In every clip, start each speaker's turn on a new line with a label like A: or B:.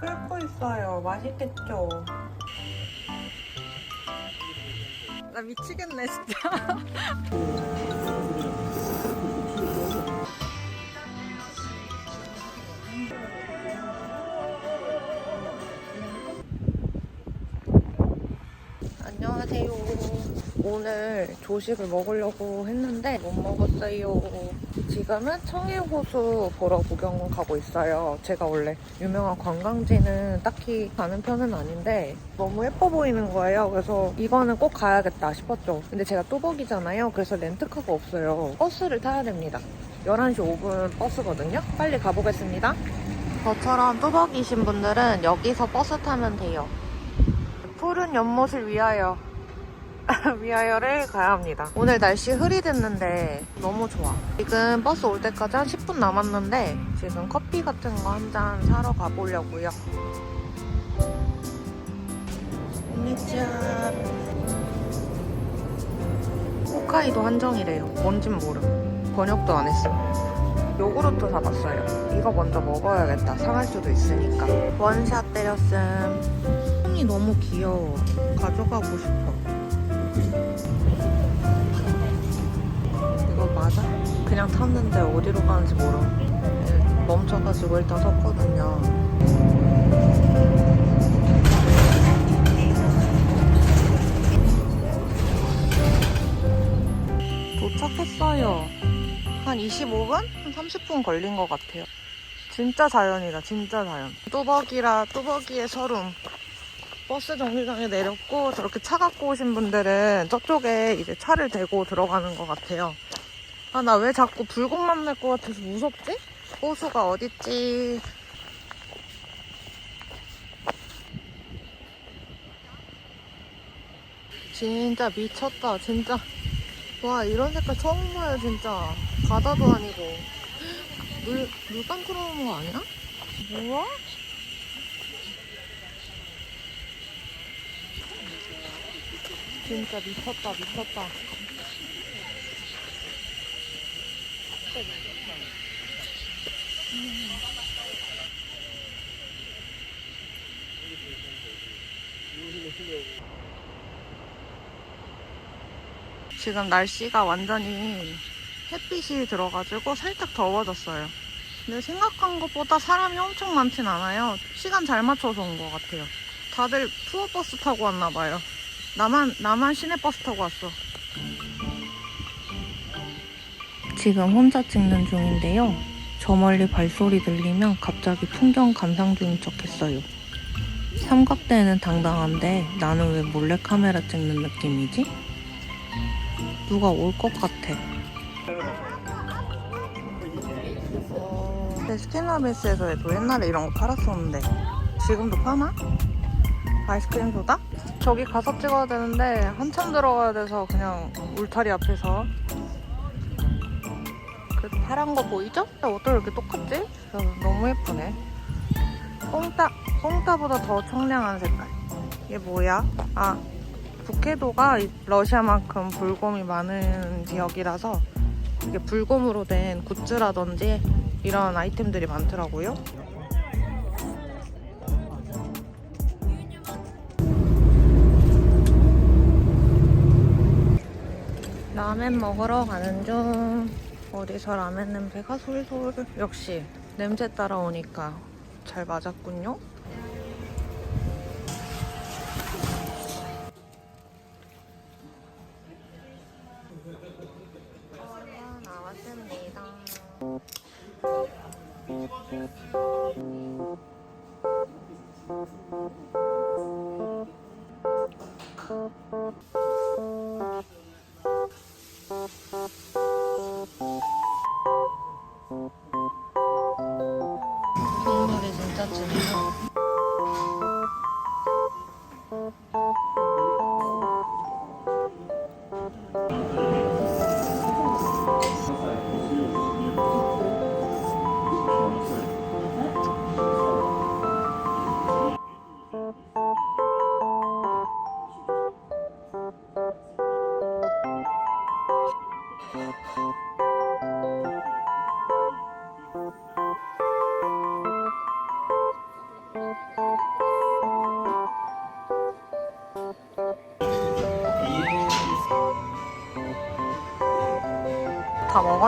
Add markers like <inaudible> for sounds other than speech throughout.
A: 끓고 있어요. 맛있겠죠? 나 미치겠네 진짜. <laughs> 안녕하세요. 오늘 조식을 먹으려고 했는데 못 먹었어요. 지금은 청해호수 보러 구경 가고 있어요. 제가 원래 유명한 관광지는 딱히 가는 편은 아닌데 너무 예뻐 보이는 거예요. 그래서 이거는 꼭 가야겠다 싶었죠. 근데 제가 뚜벅이잖아요. 그래서 렌트카가 없어요. 버스를 타야 됩니다. 11시 5분 버스거든요. 빨리 가보겠습니다. 저처럼 뚜벅이신 분들은 여기서 버스 타면 돼요. 푸른 연못을 위하여 <laughs> 위하여를 가야 합니다. 오늘 날씨 흐리댔는데 너무 좋아. 지금 버스 올 때까지 한 10분 남았는데 지금 커피 같은 거 한 잔 사러 가보려고요. 안녕하세요. 홋카이도 한정이래요. 뭔진 모름. 번역도 안 했어. 요구르트 사봤어요. 이거 먼저 먹어야겠다. 상할 수도 있으니까. 원샷 때렸음. 손이 너무 귀여워. 가져가고 싶어. 그냥 탔는데 어디로 가는지 모르. 네, 멈춰가지고 일단 섰거든요. 도착했어요. 한 25분? 한 30분 걸린 것 같아요. 진짜 자연이다, 진짜 자연. 뚜벅이라 뚜벅이의 서름. 버스 정류장에 내렸고 저렇게 차 갖고 오신 분들은 저쪽에 이제 차를 대고 들어가는 것 같아요. 아 나 왜 자꾸 불꽃만 날 것 같아서 무섭지? 호수가 어딨지? 진짜 미쳤다 진짜 와 이런 색깔 처음 봐요 진짜 바다도 아니고 물 물감 들어오는 거 아니야? 뭐야? 진짜 미쳤다 미쳤다 지금 날씨가 완전히 햇빛이 들어가지고 살짝 더워졌어요. 근데 생각한 것보다 사람이 엄청 많진 않아요. 시간 잘 맞춰서 온 것 같아요. 다들 투어버스 타고 왔나 봐요. 나만 나만 시내버스 타고 왔어. 지금 혼자 찍는 중인데요. 저 멀리 발소리 들리면 갑자기 풍경 감상 중인 척 했어요. 삼각대는 당당한데 나는 왜 몰래 카메라 찍는 느낌이지? 누가 올 것 같아. 어, 스캐너베스에서 도 옛날에 이런 거 팔았었는데 지금도 파나? 아이스크림 소다? 저기 가서 찍어야 되는데 한참 들어가야 돼서 그냥 울타리 앞에서 그래도 파란 거 보이죠? 어떻게 이렇게 똑같지? 너무 예쁘네 뽕따, 뽕따보다 더 청량한 색깔 이게 뭐야? 아 북해도가 러시아만큼 불곰이 많은 지역이라서 이게 불곰으로 된 굿즈라든지 이런 아이템들이 많더라고요 라멘 먹으러 가는 중. 어디서 라멘 냄새가 솔솔. 역시 냄새 따라오니까 잘 맞았군요.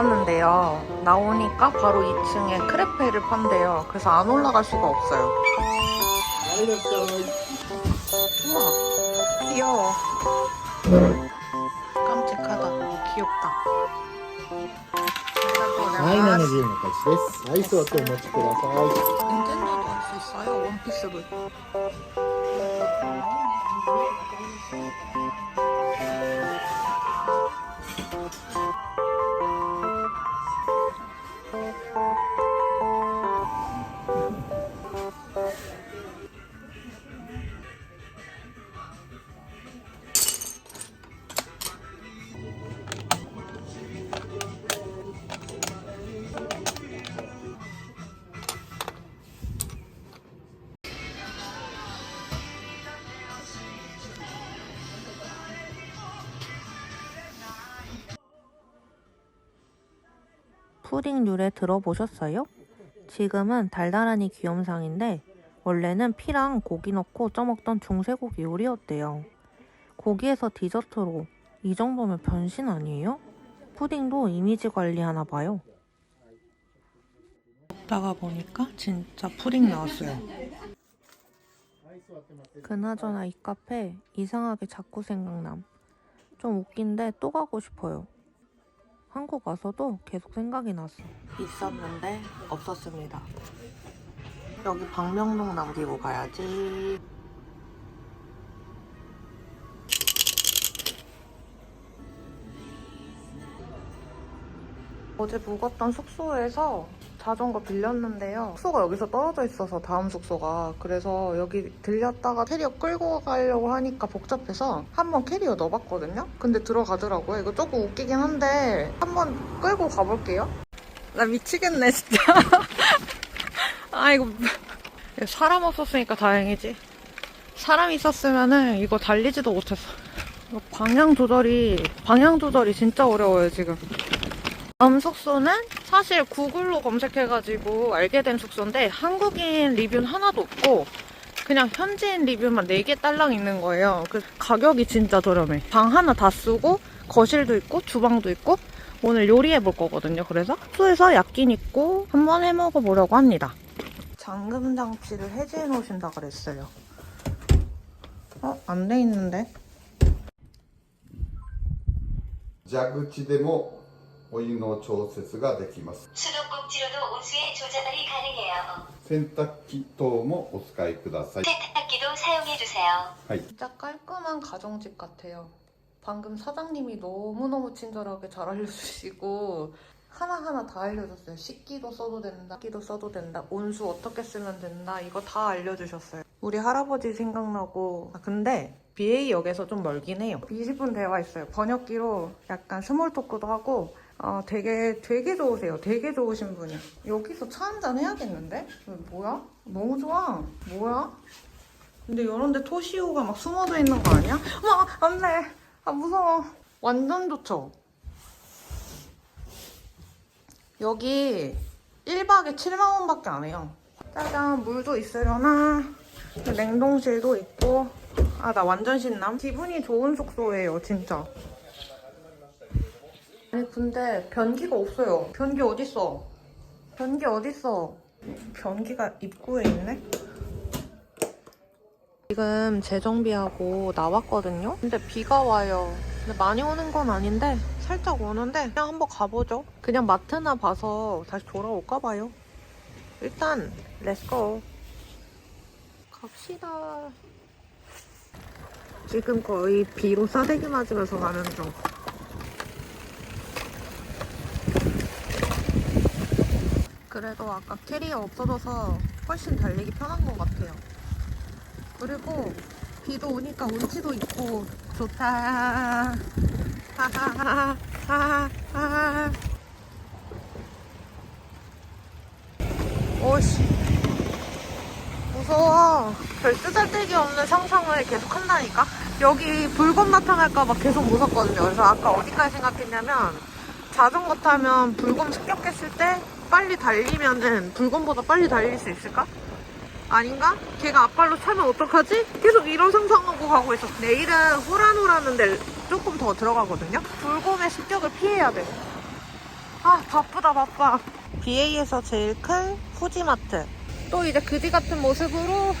A: 다 먹었는데요. 나오니까 바로 2층에 크레페를 판대요. 그래서 안 올라갈 수가 없어요. 우와, 귀여워. 깜찍하다. 귀엽다.
B: はい、70の価値です。はい、座ってお待ちください。
A: 닌텐도도 할 수 있어요. 원피스를.
C: 푸딩 류레 들어보셨어요? 지금은 달달하니 귀염상인데 원래는 피랑 고기 넣고 쪄먹던 중세고기 요리였대요. 고기에서 디저트로 이 정도면 변신 아니에요? 푸딩도 이미지 관리하나 봐요.
A: 먹다가 보니까 진짜 푸딩 나왔어요.
C: 그나저나 이 카페 이상하게 자꾸 생각남. 좀 웃긴데 또 가고 싶어요. 한국 와서도 계속 생각이 났어.
A: 있었는데 없었습니다. 여기 방명록 남기고 가야지. 어제 묵었던 숙소에서 자전거 빌렸는데요. 숙소가 여기서 떨어져 있어서 다음 숙소가 그래서 여기 들렸다가 캐리어 끌고 가려고 하니까 복잡해서 한번 캐리어 넣어봤거든요. 근데 들어가더라고요. 이거 조금 웃기긴 한데 한번 끌고 가볼게요. 나 미치겠네 진짜. <laughs> 아 이거 사람 없었으니까 다행이지. 사람 있었으면은 이거 달리지도 못했어. 방향 조절이 방향 조절이 진짜 어려워요 지금. 다음 숙소는 사실 구글로 검색해가지고 알게 된 숙소인데 한국인 리뷰는 하나도 없고 그냥 현지인 리뷰만 4개 딸랑 있는 거예요. 그 가격이 진짜 저렴해. 방 하나 다 쓰고 거실도 있고 주방도 있고 오늘 요리해 볼 거거든요. 그래서 숙소에서 약긴 있고 한번 해 먹어보려고 합니다. 잠금 장치를 해제해 놓으신다 그랬어요. 어? 안 돼 있는데?
D: 자구치데모 お湯の調節ができます
E: 수도꼭지로도 온수의 조절이 가능해요.
D: 洗濯機等もお使いください
E: 세탁기도 사용해주세요.
D: はい
A: 진짜 깔끔한 가정집 같아요. 방금 사장님이 너무너무 친절하게 잘 알려주시고 하나하나 다 알려줬어요. 식기도 써도 된다, 식기도 써도 된다, 온수 어떻게 쓰면 된다 이거 다 알려주셨어요. 우리 할아버지 생각나고 아, 근데 BA역에서 좀 멀긴 해요. 20분 대화 있어요. 번역기로 약간 스몰 토크도 하고 어, 되게 되게 좋으세요. 되게 좋으신 분이. 여기서 차 한잔 해야겠는데? 뭐야? 너무 좋아. 뭐야? 근데 이런데 토시오가 막 숨어져 있는 거 아니야? 막 안돼. 아 무서워. 완전 좋죠. 여기 1박에 7만 원 밖에 안 해요. 짜잔 물도 있으려나? 냉동실도 있고. 아 나 완전 신남. 기분이 좋은 숙소예요 진짜. 아니 근데 변기가 없어요. 변기 어딨어? 변기 어딨어? 변기가 입구에 있네? 지금 재정비하고 나왔거든요? 근데 비가 와요. 근데 많이 오는 건 아닌데 살짝 오는데 그냥 한번 가보죠. 그냥 마트나 봐서 다시 돌아올까 봐요. 일단 렛츠고. 갑시다. 지금 거의 비로 싸대기 맞으면서 가는 중. 그래도 아까 캐리어 없어져서 훨씬 달리기 편한 것 같아요. 그리고 비도 오니까 운치도 있고 좋다. 하하하 하하하. 오씨 무서워. 별 쓰잘데기 없는 상상을 계속 한다니까. 여기 불꽃 나타날까봐 계속 무섭거든요. 그래서 아까 어디까지 생각했냐면 자전거 타면 불곰 습격했을 때 빨리 달리면은 불곰보다 빨리 달릴 수 있을까? 아닌가? 걔가 앞발로 차면 어떡하지? 계속 이런 상상하고 가고 있어. 내일은 호란호라는 데 조금 더 들어가거든요? 불곰의 습격을 피해야 돼. 아, 바쁘다, 바빠. BA에서 제일 큰 후지마트. 또 이제 그지 같은 모습으로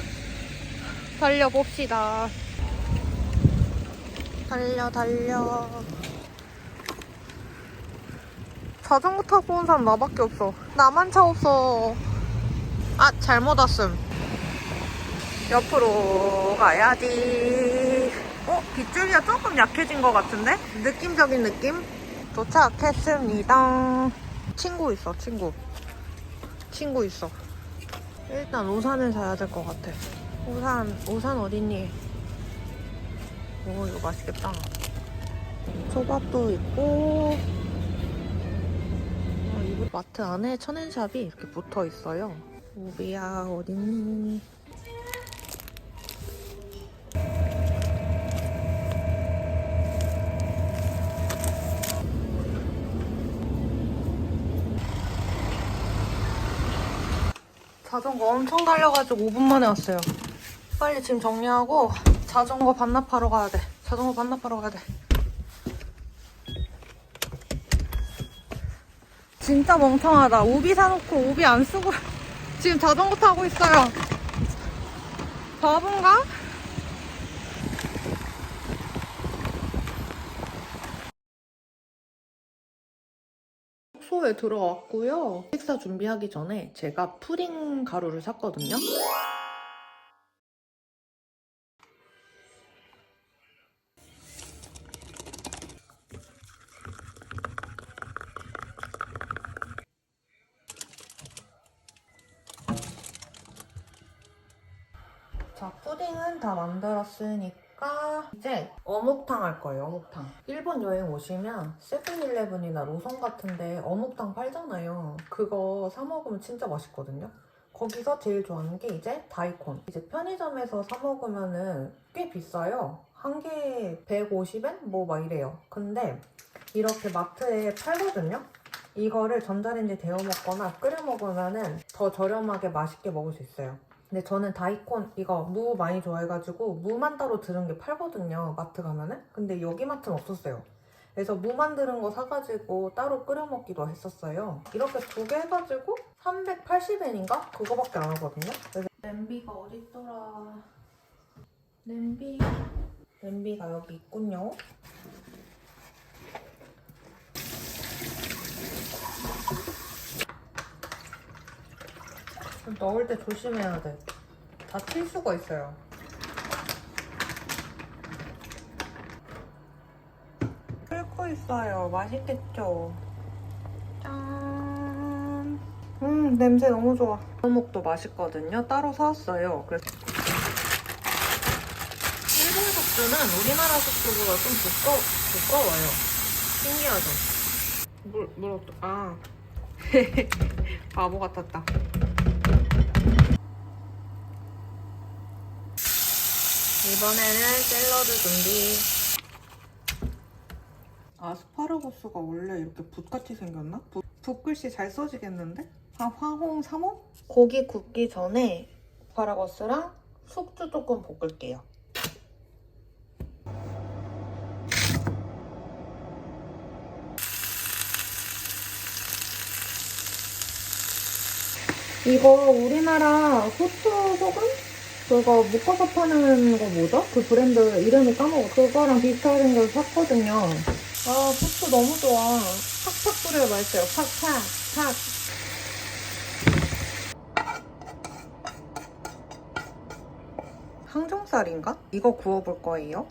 A: 달려봅시다. 달려, 달려. 자전거 타고 온 사람 나밖에 없어. 나만 차 없어. 아, 잘못 왔음. 옆으로 가야지. 어, 빗줄기가 조금 약해진 것 같은데? 느낌적인 느낌? 도착했습니다. 친구 있어, 친구. 친구 있어. 일단 우산을 사야 될 것 같아. 우산, 우산 어딨니? 오, 이거 맛있겠다. 초밥도 있고. 마트 안에 천엔샵이 이렇게 붙어 있어요. 우비야, 어딨니? 자전거 엄청 달려가지고 5분 만에 왔어요. 빨리 지금 정리하고 자전거 반납하러 가야 돼. 자전거 반납하러 가야 돼. 진짜 멍청하다. 우비 사놓고 우비 안 쓰고 <laughs> 지금 자전거 타고 있어요. 바본가? 숙소에 들어왔고요. 식사 준비하기 전에 제가 푸딩 가루를 샀거든요. 자, 푸딩은 다 만들었으니까 이제 어묵탕 할 거예요, 어묵탕. 일본 여행 오시면 세븐일레븐이나 로선 같은데 어묵탕 팔잖아요. 그거 사 먹으면 진짜 맛있거든요. 거기서 제일 좋아하는 게 이제 다이콘. 이제 편의점에서 사 먹으면은 꽤 비싸요. 한 개에 150엔? 뭐 막 이래요. 근데 이렇게 마트에 팔거든요? 이거를 전자레인지에 데워 먹거나 끓여 먹으면은 더 저렴하게 맛있게 먹을 수 있어요. 근데 저는 다이콘 이거 무 많이 좋아해가지고 무만 따로 들은 게 팔거든요 마트 가면은. 근데 여기 마트는 없었어요. 그래서 무만 들은 거 사가지고 따로 끓여 먹기도 했었어요. 이렇게 두 개 해가지고 380엔인가? 그거밖에 안 하거든요. 그래서 냄비가 어딨더라. 냄비. 냄비가 여기 있군요 넣을 때 조심해야 돼. 다튈 수가 있어요. 끓고 있어요. 맛있겠죠? 짠. 음, 냄새 너무 좋아. 어묵도 맛있거든요. 따로 사왔어요. 그래서 일본 숙주는 우리나라 숙주보다 좀 두꺼, 두꺼워요. 신기하죠? 물, 물, 어떠, 아. <laughs> 바보 같았다. 이번에는 샐러드 준비. 아스파라거스가 원래 이렇게 붓같이 생겼나? 붓, 붓글씨 잘 써지겠는데? 아, 화홍 3호? 고기 굽기 전에 아스파라거스랑 숙주 조금 볶을게요. 이거 우리나라 후추 소금? 그거 묶어서 파는 거 뭐죠? 그 브랜드 이름을 까먹어. 그거랑 비슷하게 생겨서 샀거든요. 아, 후추 너무 좋아. 팍팍 뿌려야 맛있어요. 팍 팍, 팍. 항정살인가? 이거 구워볼 거예요.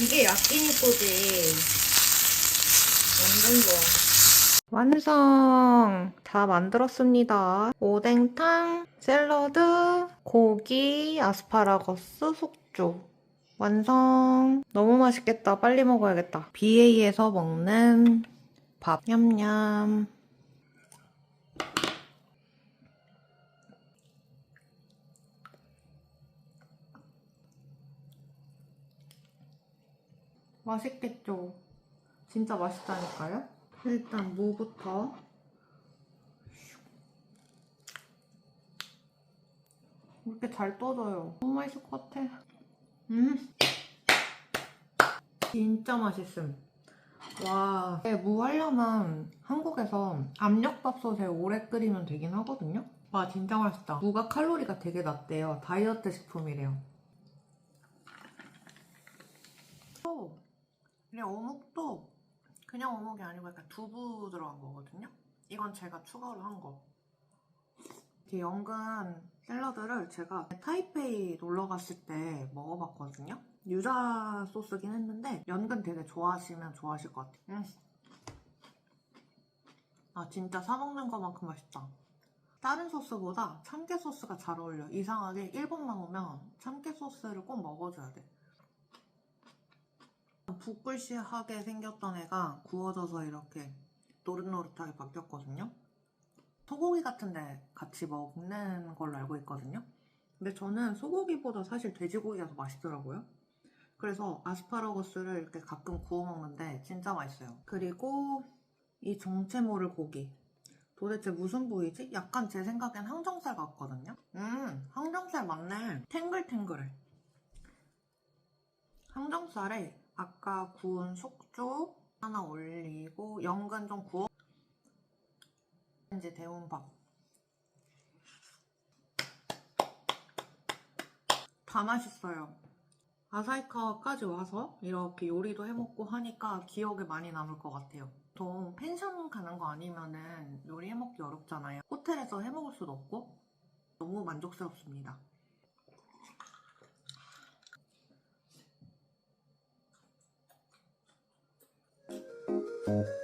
A: 이게 야끼니꼬지. 완전 좋아. 완성! 다 만들었습니다. 오뎅탕, 샐러드, 고기, 아스파라거스, 숙주. 완성! 너무 맛있겠다. 빨리 먹어야겠다. BA에서 먹는 밥. 냠냠. 맛있겠죠? 진짜 맛있다니까요? 일단 무부터 이렇게 잘 떠져요. 너무 맛있을 것 같아. 음. 진짜 맛있음. 와. 이게 무 하려면 한국에서 압력밥솥에 오래 끓이면 되긴 하거든요? 와, 진짜 맛있다. 무가 칼로리가 되게 낮대요. 다이어트 식품이래요. 또, 그냥 어묵도 그냥 어묵이 아니고 약간 두부 들어간 거거든요? 이건 제가 추가로 한 거. 이렇게 연근 샐러드를 제가 타이페이 놀러 갔을 때 먹어봤거든요. 유자 소스긴 했는데 연근 되게 좋아하시면 좋아하실 것 같아요. 음. 아 진짜 사 먹는 것만큼 맛있다. 다른 소스보다 참깨 소스가 잘 어울려. 이상하게 일본만 오면 참깨 소스를 꼭 먹어줘야 돼. 붓글씨하게 생겼던 애가 구워져서 이렇게 노릇노릇하게 바뀌었거든요. 소고기 같은데 같이 먹는 걸로 알고 있거든요. 근데 저는 소고기보다 사실 돼지고기가 더 맛있더라고요. 그래서 아스파라거스를 이렇게 가끔 구워 먹는데 진짜 맛있어요. 그리고 이 정체 모를 고기. 도대체 무슨 부위지? 약간 제 생각엔 항정살 같거든요. 음, 항정살 맞네. 탱글탱글해. 항정살에 아까 구운 속주 하나 올리고 연근 좀 구워 이제 데운 밥. 다 맛있어요. 아사히카와까지 와서 이렇게 요리도 해먹고 하니까 기억에 많이 남을 것 같아요. 보통 펜션 가는 거 아니면은 요리 해먹기 어렵잖아요. 호텔에서 해먹을 수도 없고 너무 만족스럽습니다.
F: Thank you.